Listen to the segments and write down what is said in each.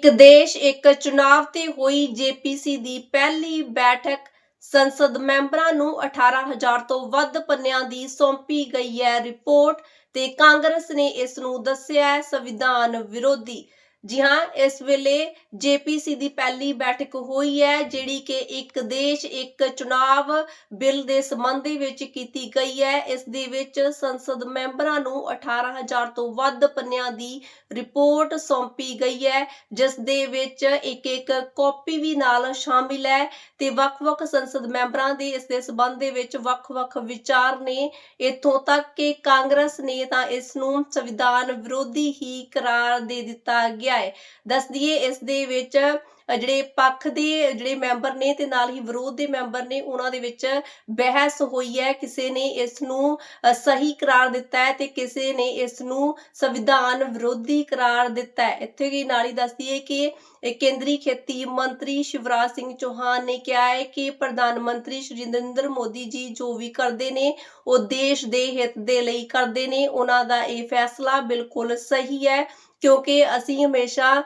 ਇੱਕ ਦੇਸ਼, ਇੱਕ ਚੁਣਾਵ ਤੇ ਹੋਈ ਜੇਪੀਸੀ ਦੀ ਪਹਿਲੀ ਬੈਠਕ ਸੰਸਦ ਮੈਂਬਰਾਂ ਨੂੰ 18000 ਤੋਂ ਵੱਧ ਪੰਨਿਆਂ ਦੀ ਸੌਂਪੀ ਗਈ ਹੈ ਰਿਪੋਰਟ ਤੇ ਕਾਂਗਰਸ ਨੇ ਇਸ ਨੂੰ ਦੱਸਿਆ ਸੰਵਿਧਾਨ ਵਿਰੋਧੀ। ਜੀ ਹਾਂ, ਇਸ ਵੇਲੇ ਜੇਪੀਸੀ ਦੀ ਪਹਿਲੀ ਬੈਠਕ ਹੋਈ ਹੈ, ਜਿਹੜੀ ਕਿ ਇੱਕ ਦੇਸ਼, ਇੱਕ ਚੁਣਾਵ ਬਿੱਲ ਦੇ ਸੰਬੰਧ ਵਿੱਚ ਕੀਤੀ ਗਈ ਹੈ। ਇਸ ਦੇ ਵਿੱਚ ਸੰਸਦ ਮੈਂਬਰਾਂ ਨੂੰ 18000 ਤੋਂ ਵੱਧ ਪੰਨਿਆਂ ਦੀ ਰਿਪੋਰਟ ਸੌਂਪੀ ਗਈ ਹੈ, ਜਿਸ ਦੇ ਵਿੱਚ ਇੱਕ ਇੱਕ ਕਾਪੀ ਵੀ ਨਾਲ ਸ਼ਾਮਿਲ ਹੈ ਤੇ ਵੱਖ-ਵੱਖ ਸੰਸਦ ਮੈਂਬਰਾਂ ਦੇ ਇਸ ਦੇ ਸੰਬੰਧ ਦੇ ਵਿੱਚ ਵੱਖ-ਵੱਖ ਵਿਚਾਰ ਨੇ। ਇੱਥੋਂ ਤੱਕ ਕਿ ਕਾਂਗਰਸ ਨੇ ਤਾਂ ਇਸ ਨੂੰ ਸੰਵਿਧਾਨ ਵਿਰੋਧੀ ਹੀ ਕਰਾਰ ਦੇ ਦਿੱਤਾ ਗਿਆ ਹੈ। ਦੱਸ ਦਈਏ ਇਸ ਦੇ ਵਿੱਚ ਜਿਹੜੇ ਪੱਖ ਦੇ ਜਿਹੜੇ ਮੈਂਬਰ ਨੇ ਤੇ ਨਾਲ ਹੀ ਵਿਰੋਧ ਦੇ ਮੈਂਬਰ ਨੇ, ਉਹਨਾਂ ਦੇ ਵਿੱਚ ਬਹਿਸ ਹੋਈ ਹੈ। ਕਿਸੇ ਨੇ ਇਸ ਨੂੰ ਸਹੀ ਕਰਾਰ ਦਿੱਤਾ ਹੈ ਤੇ ਕਿਸੇ ਨੇ ਇਸ ਨੂੰ ਸੰਵਿਧਾਨ ਵਿਰੋਧੀ ਕਰਾਰ ਦਿੱਤਾ ਹੈ। ਇੱਥੇ ਕੀ ਨਾਲ ਦੱਸਦੀ ਹੈ ਕਿ ਕੇਂਦਰੀ ਖੇਤੀ ਮੰਤਰੀ ਸ਼ਿਵਰਾਜ ਸਿੰਘ ਚੌਹਾਨ ਨੇ ਕਿਹਾ ਹੈ ਕਿ ਪ੍ਰਧਾਨ ਮੰਤਰੀ ਸ਼੍ਰੀ ਨਰਿੰਦਰ ਮੋਦੀ ਜੀ ਜੋ ਵੀ ਕਰਦੇ ਨੇ, ਉਹ ਦੇਸ਼ ਦੇ ਹਿੱਤ ਦੇ ਲਈ ਕਰਦੇ ਨੇ। ਉਹਨਾਂ ਦਾ ਇਹ ਫੈਸਲਾ ਬਿਲਕੁਲ ਸਹੀ ਹੈ। ਕਿਉਂਕਿ ਅਸੀਂ ਹਮੇਸ਼ਾ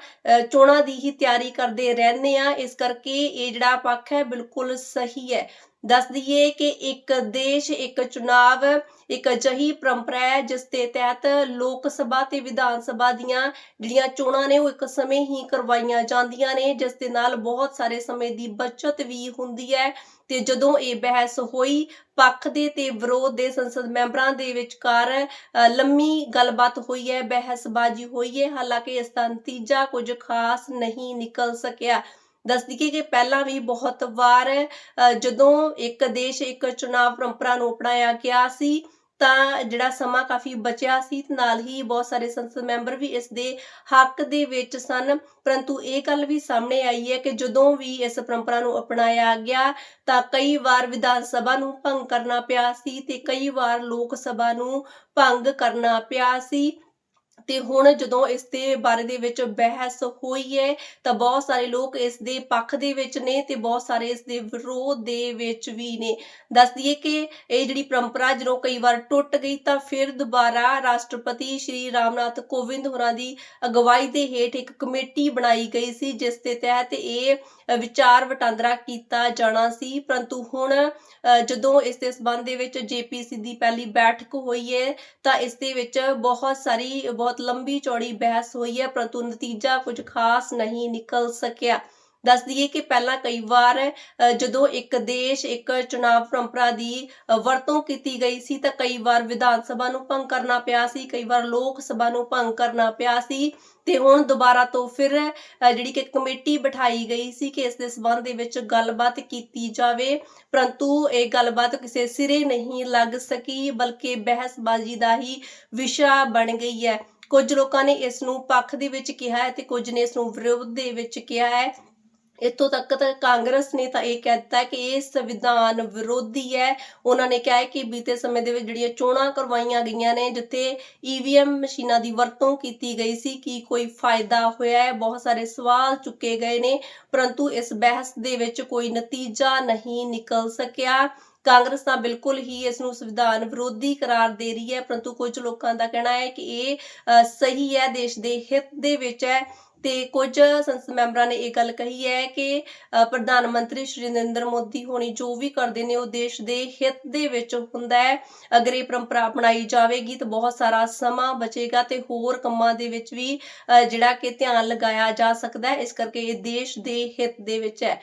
ਚੋਣਾਂ ਦੀ ਹੀ ਤਿਆਰੀ ਕਰਦੇ ਰਹਿੰਦੇ ਆ ਇਸ ਕਰਕੇ ਇਹ ਜਿਹੜਾ ਪੱਖ ਹੈ, ਬਿਲਕੁਲ ਸਹੀ ਹੈ। ਦੱਸ ਦਈਏ ਕਿ ਇੱਕ ਦੇਸ਼ ਇੱਕ ਚੁਣਾਵ ਇੱਕ ਅਜਿਹੀ ਪਰੰਪਰਾ ਹੈ ਜਿਸ ਦੇ ਤਹਿਤ ਲੋਕ ਸਭਾ ਤੇ ਵਿਧਾਨ ਸਭਾ ਦੀਆਂ ਜਿਹੜੀਆਂ ਚੋਣਾਂ ਨੇ ਉਹ ਇੱਕ ਸਮੇਂ ਹੀ ਕਰਵਾਈਆਂ ਜਾਂਦੀਆਂ ਨੇ ਜਿਸ ਦੇ ਨਾਲ ਬਹੁਤ ਸਾਰੇ ਸਮੇਂ ਦੀ ਬਚਤ ਵੀ ਹੁੰਦੀ ਹੈ। ਤੇ ਜਦੋਂ ਇਹ ਬਹਿਸ ਹੋਈ ਪੱਖ ਦੇ ਤੇ ਵਿਰੋਧ ਦੇ ਸੰਸਦ ਮੈਂਬਰਾਂ ਦੇ ਵਿਚਕਾਰ ਅ, ਲੰਮੀ ਗੱਲਬਾਤ ਹੋਈ ਹੈ ਬਹਿਸਬਾਜ਼ੀ ਹੋਈ ਹੈ। ਹਾਲਾਂਕਿ ਇਸ ਦਾ ਨਤੀਜਾ ਕੁਝ ਖਾਸ ਨਹੀਂ ਨਿਕਲ ਸਕਿਆ। ਦੱਸ ਦਈਏ ਕਿ ਪਹਿਲਾਂ ਵੀ ਬਹੁਤ ਵਾਰ ਜਦੋਂ ਇੱਕ ਦੇਸ਼, ਇੱਕ ਚੁਣਾਵ ਪਰੰਪਰਾ ਨੂੰ ਅਪਣਾਇਆ ਗਿਆ ਸੀ, ਤਾਂ ਜਿਹੜਾ ਸਮਾਂ ਕਾਫੀ ਬਚਿਆ ਸੀ ਤੇ ਨਾਲ ਹੀ ਬਹੁਤ ਸਾਰੇ ਸੰਸਦ ਮੈਂਬਰ ਵੀ ਇਸ ਦੇ ਹੱਕ ਦੇ ਵਿੱਚ ਸਨ। ਪਰੰਤੂ ਇਹ ਗੱਲ ਵੀ ਸਾਹਮਣੇ ਆਈ ਹੈ ਕਿ ਜਦੋਂ ਵੀ ਇਸ ਪਰੰਪਰਾ ਨੂੰ ਅਪਣਾਇਆ ਗਿਆ, ਤਾਂ ਕਈ ਵਾਰ ਵਿਧਾਨ ਸਭਾ ਨੂੰ ਭੰਗ ਕਰਨਾ ਪਿਆ ਸੀ ਤੇ ਕਈ ਵਾਰ ਲੋਕ ਸਭਾ ਨੂੰ ਭੰਗ ਕਰਨਾ ਪਿਆ ਸੀ। ਤੇ ਹੁਣ ਜਦੋਂ ਇਸ ਦੇ ਬਾਰੇ ਦੇ ਵਿੱਚ ਬਹਿਸ ਹੋਈ ਹੈ ਤਾਂ ਬਹੁਤ ਸਾਰੇ ਲੋਕ ਇਸ ਦੇ ਪੱਖ ਦੇ ਵਿੱਚ ਨੇ ਤੇ ਬਹੁਤ ਸਾਰੇ ਇਸ ਦੇ ਵਿਰੋਧ ਦੇ ਵਿੱਚ ਵੀ ਨੇ। ਦੱਸ ਦਈਏ ਕਿ ਇਹ ਜਿਹੜੀ ਪਰੰਪਰਾ ਜਦੋਂ ਕਈ ਵਾਰ ਟੁੱਟ ਗਈ ਤਾਂ ਫਿਰ ਦੁਬਾਰਾ ਰਾਸ਼ਟਰਪਤੀ ਸ਼੍ਰੀ ਰਾਮਨਾਥ ਕੋਵਿੰਦ ਹੋਰਾਂ ਦੀ ਅਗਵਾਈ ਦੇ ਹੇਠ ਇੱਕ ਕਮੇਟੀ ਬਣਾਈ ਗਈ ਸੀ ਜਿਸ ਦੇ ਤਹਿਤ ਇਹ ਵਿਚਾਰ ਵਟਾਂਦਰਾ ਕੀਤਾ ਜਾਣਾ ਸੀ। ਪਰੰਤੂ ਹੁਣ ਅ, ਜਦੋਂ ਇਸ ਦੇ ਸਬੰਧ ਦੇ ਵਿੱਚ ਜੇਪੀਸੀ ਦੀ ਪਹਿਲੀ ਬੈਠਕ ਹੋਈ ਹੈ ਤਾਂ ਇਸ ਦੇ ਵਿੱਚ ਬਹੁਤ ਸਾਰੀ ਬਹੁਤ ਲੰਬੀ ਚੌੜੀ ਬਹਿਸ ਹੋਈ ਹੈ, ਪਰੰਤੂ ਨਤੀਜਾ ਕੁਝ ਖਾਸ ਨਹੀਂ ਨਿਕਲ ਸਕਿਆ। ਦੱਸ ਦਈਏ ਕਿ ਪਹਿਲਾਂ ਕਈ ਵਾਰ ਜਦੋਂ ਇੱਕ ਦੇਸ਼, ਇੱਕ ਚੁਣਾਵ ਪਰੰਪਰਾ ਦੀ ਵਰਤੋਂ ਕੀਤੀ ਗਈ ਸੀ, ਤਾਂ ਕਈ ਵਾਰ ਵਿਧਾਨ ਸਭਾ ਨੂੰ ਭੰਗ ਕਰਨਾ ਪਿਆ ਸੀ, ਕਈ ਵਾਰ ਲੋਕ ਸਭਾ ਨੂੰ ਭੰਗ ਕਰਨਾ ਪਿਆ ਸੀ। ਤੇ ਹੁਣ ਦੁਬਾਰਾ ਤੋਂ ਫਿਰ ਜਿਹੜੀ ਕਿ ਕਮੇਟੀ ਬਿਠਾਈ ਗਈ ਸੀ ਕਿ ਇਸ ਦੇ ਸਬੰਧ ਦੇ ਵਿੱਚ ਗੱਲਬਾਤ ਕੀਤੀ ਜਾਵੇ, ਪਰੰਤੂ ਇਹ ਗੱਲਬਾਤ ਕਿਸੇ ਸਿਰੇ ਨਹੀਂ ਲੱਗ ਸਕੀ, ਬਲਕਿ ਬਹਿਸਬਾਜ਼ੀ ਦਾ ਹੀ ਵਿਸ਼ਾ ਬਣ ਗਈ ਹੈ। ਕੁਝ ਲੋਕਾਂ ਨੇ ਇਸ ਨੂੰ ਪੱਖ ਦੇ ਵਿੱਚ ਕਿਹਾ ਹੈ ਤੇ ਕੁਝ ਨੇ ਇਸ ਨੂੰ ਵਿਰੋਧ ਦੇ ਵਿੱਚ ਕਿਹਾ ਹੈ। ਇੱਥੋਂ ਤੱਕ ਤਾਂ ਕਾਂਗਰਸ ਨੇ ਤਾਂ ਇਹ ਕਹਿ ਕਿ ਇਹ ਸੰਵਿਧਾਨ ਵਿਰੋਧੀ ਹੈ। ਉਹਨਾਂ ਨੇ ਕਿਹਾ ਕਿ ਬੀਤੇ ਸਮੇਂ ਦੇ ਵਿੱਚ ਜਿਹੜੀਆਂ ਚੋਣਾਂ ਕਰਵਾਈਆਂ ਗਈਆਂ ਨੇ, ਜਿੱਥੇ ਈਵੀਐਮ ਮਸ਼ੀਨਾਂ ਦੀ ਵਰਤੋਂ ਕੀਤੀ ਗਈ ਸੀ, ਕੀ ਕੋਈ ਫਾਇਦਾ ਹੋਇਆ ਹੈ? ਬਹੁਤ ਸਾਰੇ ਸਵਾਲ ਚੁੱਕੇ ਗਏ ਨੇ, ਪਰੰਤੂ ਇਸ ਬਹਿਸ ਦੇ ਵਿੱਚ ਕੋਈ ਨਤੀਜਾ ਨਹੀਂ ਨਿਕਲ ਸਕਿਆ। ਕਾਂਗਰਸ ਤਾਂ ਬਿਲਕੁਲ ਹੀ ਇਸ ਨੂੰ ਸੰਵਿਧਾਨ ਵਿਰੋਧੀ ਕਰਾਰ ਦੇ ਰਹੀ ਹੈ ਪਰੰਤੂ ਕੁਝ ਲੋਕਾਂ ਦਾ ਕਹਿਣਾ ਹੈ ਕਿ ਇਹ ਸਹੀ ਹੈ ਦੇਸ਼ ਦੇ ਹਿੱਤ ਦੇ ਵਿੱਚ ਹੈ। ਤੇ ਕੁਝ ਸੰਸਦ ਮੈਂਬਰਾਂ ਨੇ ਇਹ ਗੱਲ ਕਹੀ ਹੈ ਕਿ ਪ੍ਰਧਾਨ ਮੰਤਰੀ ਸ਼੍ਰੀ ਨਰਿੰਦਰ ਮੋਦੀ ਹੋਣੀ ਜੋ ਵੀ ਕਰਦੇ ਨੇ ਉਹ ਦੇਸ਼ ਦੇ ਹਿੱਤ ਦੇ ਵਿੱਚ ਹੁੰਦਾ ਹੈ। ਅਗਰ ਇਹ ਪਰੰਪਰਾ ਅਪਣਾਈ ਜਾਵੇਗੀ ਤਾਂ ਬਹੁਤ ਸਾਰਾ ਸਮਾਂ ਬਚੇਗਾ ਤੇ ਹੋਰ ਕੰਮਾਂ ਦੇ ਵਿੱਚ ਵੀ ਅ, ਜਿਹੜਾ ਕਿ ਧਿਆਨ ਲਗਾਇਆ ਜਾ ਸਕਦਾ ਹੈ। ਇਸ ਕਰਕੇ ਇਹ ਦੇਸ਼ ਦੇ ਹਿੱਤ ਦੇ ਵਿੱਚ ਹੈ।